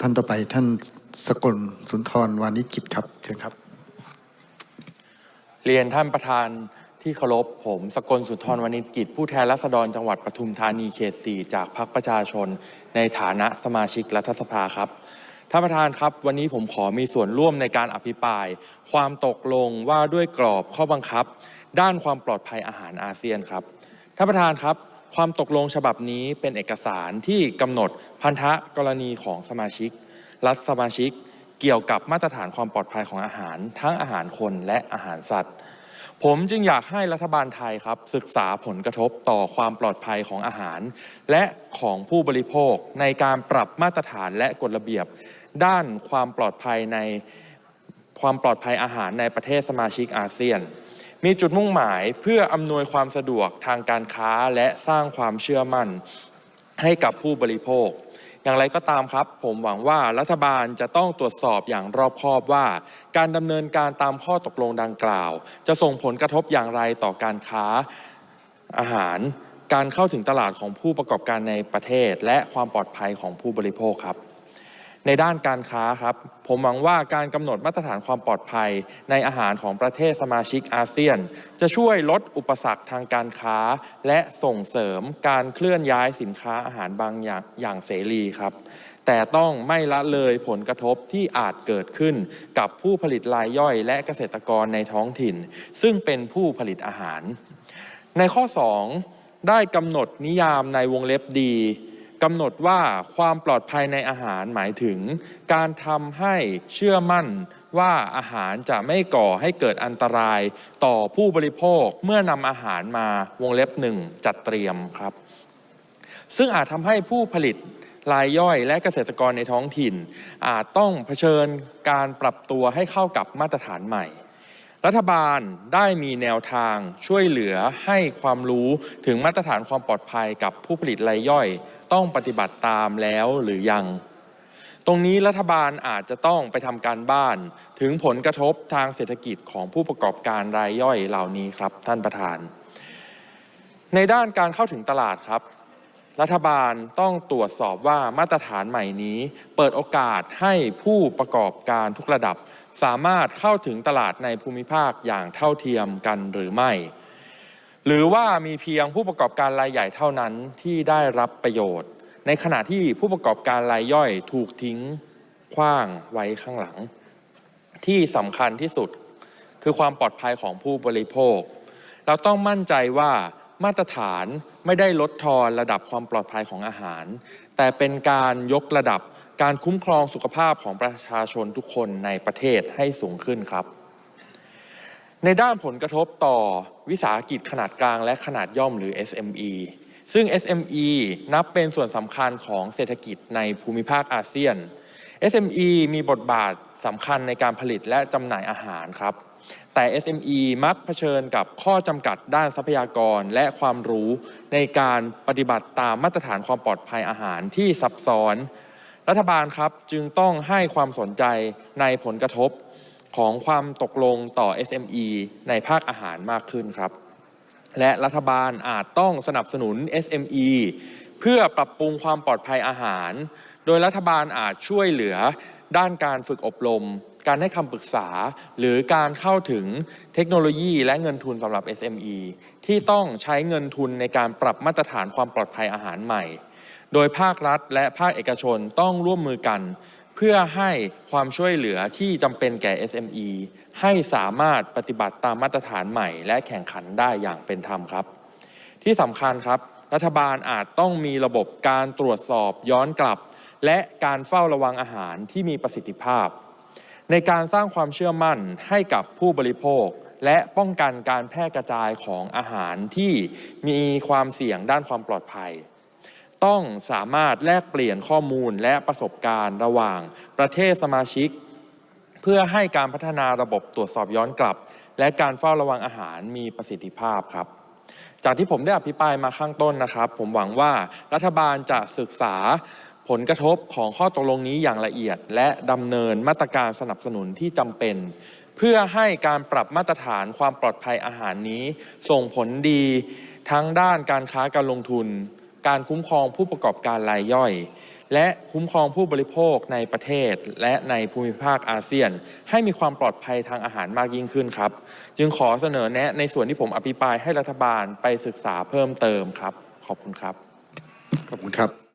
ท่านต่อไปท่านสกลสุนทรวานิกิจครับเชิญครับ เรียนท่านประธานที่เคารพผมสกลสุนทรวณิชกิจ ผู้แทนราษฎรจังหวัดปทุมธานีเขต4จากพรรคประชาชน ในฐานะสมาชิกรัฐสภาครับท่านประธานครับ วันนี้ผมขอมีส่วนร่วมในการอภิปราย ความตกลงว่าด้วยกรอบข้อบังคับ ด้านความปลอดภัยอาหารอาเซียนครับท่านประธานครับ ความตกลงฉบับนี้เป็นเอกสารที่กำหนดพันธะกรณีของสมาชิก รัฐสมาชิกเกี่ยวกับมาตรฐานความปลอดภัยของอาหาร ทั้งอาหารคนและอาหารสัตว์ ผมจึงอยากให้รัฐบาลไทยครับ ศึกษาผลกระทบต่อความปลอดภัยของอาหาร และของผู้บริโภคในการปรับมาตรฐานและกฎระเบียบ ด้านความปลอดภัยในความปลอดภัยอาหารในประเทศสมาชิกอาเซียน มีจุดมุ่งหมายเพื่ออำนวยความสะดวกทางการค้าและสร้างความเชื่อมั่นให้กับผู้บริโภค อย่างไรก็ตามครับ ผมหวังว่ารัฐบาลจะต้องตรวจสอบอย่างรอบคอบว่า การดำเนินการตามข้อตกลงดังกล่าว จะส่งผลกระทบอย่างไรต่อการค้าอาหาร การเข้าถึงตลาดของผู้ประกอบการในประเทศ และความปลอดภัยของผู้บริโภคครับ ในด้านการค้าครับ ผมหวังว่าการกำหนดมาตรฐานความปลอดภัย ในอาหารของประเทศสมาชิกอาเซียน จะช่วยลดอุปสรรคทางการค้า และส่งเสริมการเคลื่อนย้ายสินค้าอาหารบางอย่างอย่างเสรีครับ แต่ต้องไม่ละเลยผลกระทบที่อาจเกิดขึ้นกับผู้ผลิตรายย่อย และเกษตรกรในท้องถิ่น ซึ่งเป็นผู้ผลิตอาหาร ในข้อ 2 ได้กำหนดนิยามในวงเล็บดี กำหนดว่าความปลอดภัยในอาหารหมายถึง การทำให้เชื่อมั่นว่าอาหารจะไม่ก่อให้เกิดอันตรายต่อผู้บริโภคเมื่อนำอาหารมาวงเล็บหนึ่งจัดเตรียมครับ ซึ่งอาจทำให้ผู้ผลิตรายย่อยและเกษตรกรในท้องถิ่น อาจต้องเผชิญการปรับตัวให้เข้ากับมาตรฐานใหม่ รัฐบาลได้มีแนวทางช่วยเหลือให้ความรู้ถึงมาตรฐานความปลอดภัยกับผู้ผลิตรายย่อย ต้องปฏิบัติตามแล้วหรือยัง ตรงนี้รัฐบาลอาจจะต้องไปทำการบ้านถึงผลกระทบทางเศรษฐกิจของผู้ประกอบการรายย่อยเหล่านี้ครับท่านประธาน ในด้านการเข้าถึงตลาดครับรัฐบาลต้องตรวจสอบว่ามาตรฐานใหม่นี้ เปิดโอกาสให้ผู้ประกอบการทุกระดับ สามารถเข้าถึงตลาดในภูมิภาคอย่างเท่าเทียมกันหรือไม่ หรือว่ามีเพียงผู้ประกอบการรายใหญ่เท่านั้นที่ได้รับประโยชน์ ในขณะที่ผู้ประกอบการรายย่อยถูกทิ้งขว้างไว้ข้างหลัง ที่สำคัญที่สุดคือความปลอดภัยของผู้บริโภค เราต้องมั่นใจว่ามาตรฐานไม่ได้ลดทอนระดับความปลอดภัยของอาหาร แต่เป็นการยกระดับการคุ้มครองสุขภาพของประชาชนทุกคนในประเทศให้สูงขึ้นครับ ในด้านผลกระทบต่อวิสาหกิจขนาดกลางและขนาดย่อมหรือ SME ซึ่ง SME นับเป็นส่วนสำคัญของเศรษฐกิจในภูมิภาคอาเซียน SME มีบทบาทสำคัญในการผลิตและจำหน่ายอาหารครับ แต่ SME มักเผชิญกับข้อจำกัดด้านทรัพยากรและความรู้ในการปฏิบัติตามมาตรฐานความปลอดภัยอาหารที่ซับซ้อน รัฐบาลครับจึงต้องให้ความสนใจในผลกระทบ ของความตกลงต่อ SME ในภาคอาหารมากขึ้นครับ และรัฐบาลอาจต้องสนับสนุน SME เพื่อปรับปรุงความปลอดภัยอาหาร โดยรัฐบาลอาจช่วยเหลือด้านการฝึกอบรม การให้คำปรึกษา หรือการเข้าถึงเทคโนโลยีและเงินทุนสำหรับ SME ที่ต้องใช้เงินทุนในการปรับมาตรฐานความปลอดภัยอาหารใหม่ โดยภาครัฐและภาคเอกชนต้องร่วมมือกัน เพื่อให้ความช่วยเหลือที่จำเป็นแก่ SME ให้สามารถปฏิบัติตามมาตรฐานใหม่ และแข่งขันได้อย่างเป็นธรรมครับ ที่สำคัญครับ รัฐบาลอาจต้องมีระบบการตรวจสอบย้อนกลับ และการเฝ้าระวังอาหารที่มีประสิทธิภาพ ในการสร้างความเชื่อมั่นให้กับผู้บริโภค และป้องกันการแพร่กระจายของอาหารที่มีความเสี่ยงด้านความปลอดภัย ต้องสามารถแลกเปลี่ยนข้อมูลและประสบการณ์ระหว่างประเทศสมาชิก เพื่อให้การพัฒนาระบบตรวจสอบย้อนกลับ และการเฝ้าระวังอาหารมีประสิทธิภาพครับ จากที่ผมได้อภิปรายมาข้างต้นนะครับ ผมหวังว่ารัฐบาลจะศึกษาผลกระทบของข้อตกลงนี้อย่างละเอียด และดำเนินมาตรการสนับสนุนที่จำเป็น เพื่อให้การปรับมาตรฐานความปลอดภัยอาหารนี้ ส่งผลดีทั้งด้านการค้าการลงทุน การคุ้มครองผู้ประกอบการรายย่อย และคุ้มครองผู้บริโภคในประเทศ และในภูมิภาคอาเซียน ให้มีความปลอดภัยทางอาหารมากยิ่งขึ้นครับ จึงขอเสนอแนะในส่วนที่ผมอภิปรายให้รัฐบาลไปศึกษาเพิ่มเติมครับ ขอบคุณครับ ขอบคุณครับ